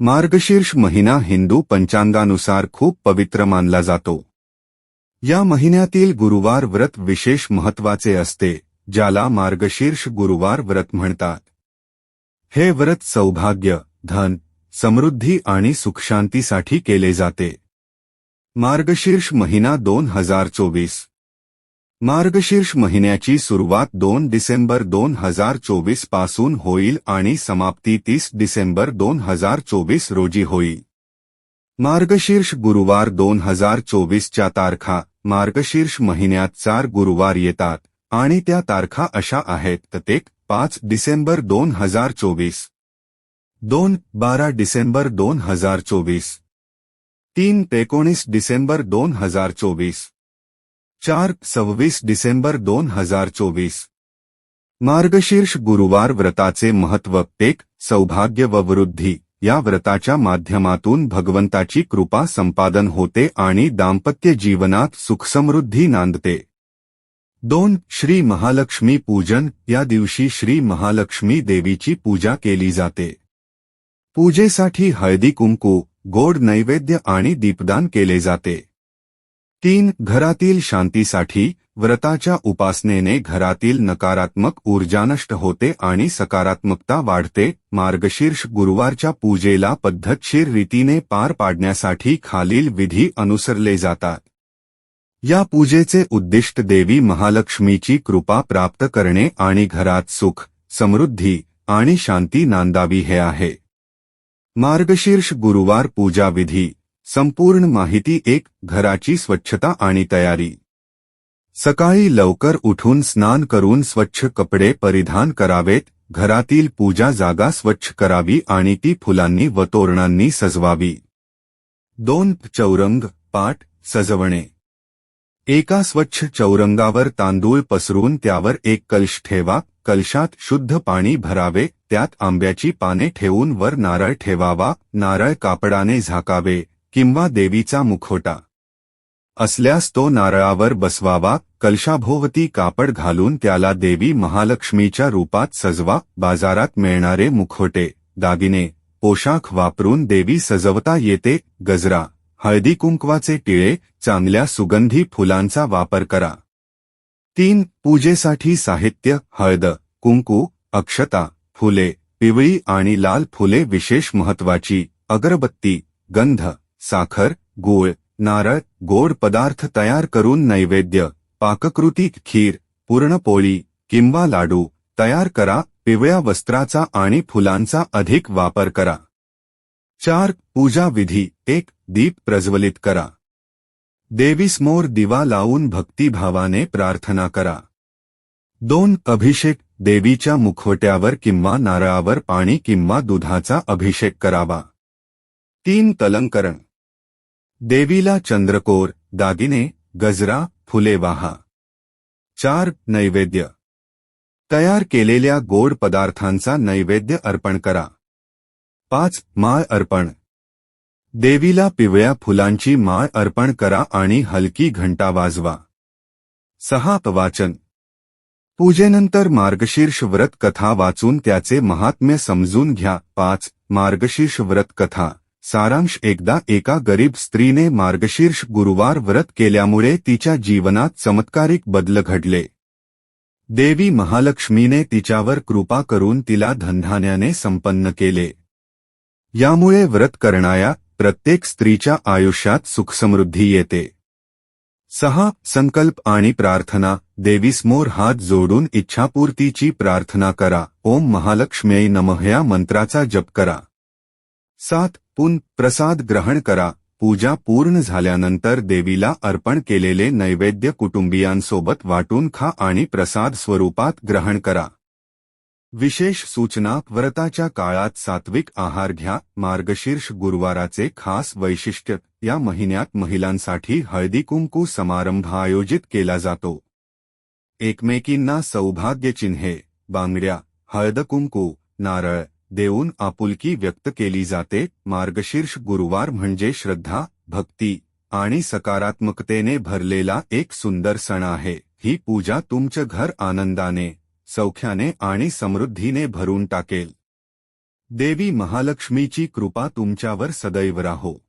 मार्गशीर्ष महिना हिंदू पंचांगानुसार खूप पवित्र मानला जातो. या महिन्यातील गुरुवार व्रत विशेष महत्त्वाचे असते ज्याला मार्गशीर्ष गुरुवार व्रत म्हणतात. हे व्रत सौभाग्य धन समृद्धी आणि सुखशांतीसाठी केले जाते. मार्गशीर्ष महिना दोन हजार चोवीस मार्गशीर्ष महिन्याची सुरुवात दोन डिसेंबर दोन हजार चोवीसपासून होईल आणि समाप्ती तीस डिसेंबर दोन हजार चोवीस रोजी होईल. मार्गशीर्ष गुरुवार दोन हजार चोवीसच्या तारखा मार्गशीर्ष महिन्यात चार गुरुवार येतात आणि त्या तारखा अशा आहेत प्रत्येक पाच डिसेंबर दोन हजार चोवीस. दोन बारा डिसेंबर दोन हजार चोवीस. तीन एकोणीस डिसेंबर दोन हजार चोवीस. चार सव्वीस डिसेंबर दोन हजार चोवीस. मार्गशीर्ष गुरुवार व्रताचे महत्त्व एक सौभाग्य व वृद्धी या व्रताच्या माध्यमातून भगवंताची कृपा संपादन होते आणि दाम्पत्य जीवनात सुखसमृद्धी नांदते. दोन श्री महालक्ष्मी पूजन या दिवशी श्री महालक्ष्मी देवीची पूजा केली जाते. पूजेसाठी हळदी कुंकू गोड नैवेद्य आणि दीपदान केले जाते. तीन घरातील शांतीसाठी व्रताच्या उपासनेने घरातील नकारात्मक ऊर्जा नष्ट होते आणि सकारात्मकता वाढते. मार्गशीर्ष गुरुवारच्या पूजेला पद्धतशीर रीतीने पार पाडण्यासाठी खालील विधी अनुसरले जातात. या पूजेचे उद्दिष्ट देवी महालक्ष्मीची कृपा प्राप्त करणे आणि घरात सुख समृद्धी आणि शांती नांदावी हे आहे. मार्गशीर्ष गुरुवार पूजा विधी संपूर्ण माहिती एक घराची स्वच्छता आणि तयारी. सकाळी लवकर उठून स्नान करून स्वच्छ कपडे परिधान करावेत घरातील पूजा जागा स्वच्छ करावी आणि ती फुलांनी व तोरणांनी सजवावी. दोन चौरंग पाट सजवणे. एका स्वच्छ चौरंगावर तांदूळ पसरून त्यावर एक कलश ठेवा कलशात शुद्ध पाणी भरावे त्यात आंब्याची पाने ठेवून वर नारळ ठेवावा नारळ कापडाने झाकावे किंवा देवीचा मुखोटा असल्यास तो नारळावर बसवावा कलशाभोवती कापड घालून त्याला देवी महालक्ष्मीच्या रूपात सजवा बाजारात मिळणारे मुखोटे दागिने पोशाख वापरून देवी सजवता येते गजरा हळदी कुंकवाचे टिळे चांगल्या सुगंधी फुलांचा वापर करा. तीन पूजेसाठी साहित्य हळद कुंकू अक्षता फुले पिवळी आणि लाल फुले विशेष महत्वाची अगरबत्ती गंध साखर गूळ नारळ गोड पदार्थ तयार करून नैवेद्य पाककृती खीर पूर्णपोळी किंवा लाडू तयार करा पिवळ्या वस्त्राचा आणि फुलांचा अधिक वापर करा. चार पूजा विधी एक दीप प्रज्वलित करा. देवीसमोर दिवा लावून भक्तिभावाने प्रार्थना करा. दोन अभिषेक देवीच्या मुखवट्यावर किंवा नारळावर पाणी किंवा दुधाचा अभिषेक करावा. तीन तलंकरण. देवीला चंद्रकोर दागिने गजरा फुले वाहा. चार नैवेद्य. तयार केलेल्या गोड पदार्थांचा नैवेद्य अर्पण करा. पाच माळ अर्पण. देवीला पिवळ्या फुलांची माळ अर्पण करा आणि हलकी घंटा वाजवा. सहा वाचन. पूजेनंतर मार्गशीर्ष व्रत कथा वाचून त्याचे महात्म्य समजून घ्या. पाच मार्गशीर्ष व्रत कथा सारांश एकदा एका गरीब स्त्रीने मार्गशीर्ष गुरुवार व्रत केल्यामुळे तिच्या जीवनात चमत्कारिक बदल घडले. देवी महालक्ष्मीने तिच्यावर कृपा करून तिला धनधान्याने संपन्न केले. यामुळे व्रत करणाया प्रत्येक स्त्रीच्या आयुष्यात सुखसमृद्धी येते. सहा संकल्प आणि प्रार्थना. देवीसमोर हात जोडून इच्छापूर्तीची प्रार्थना करा. ओम महालक्ष्मी नमः या मंत्राचा जप करा. सात पुन प्रसाद ग्रहण करा. पूजा पूर्ण झाल्यानंतर देवीला अर्पण केलेले नैवेद्य कुटुंबियांसोबत वाटून खा आणि प्रसाद स्वरूपात ग्रहण करा. विशेष सूचना व्रताच्या काळात सात्विक आहार घ्या. मार्गशीर्ष गुरुवाराचे खास वैशिष्ट्य या महिन्यात महिलांसाठी हळदी कुंकू समारंभ आयोजित केला जातो. एकमेकींना सौभाग्यचिन्हे बांगड्या हळदकुंकू नारळ देऊन आपुलकी व्यक्त केली जाते. मार्गशीर्ष गुरुवार म्हणजे श्रद्धा भक्ती आणि सकारात्मकतेने भरलेला एक सुंदर सण आहे. ही पूजा तुमचं घर आनंदाने सौख्याने आणि समृद्धीने भरून टाकेल. देवी महालक्ष्मीची कृपा तुमच्यावर सदैव राहो.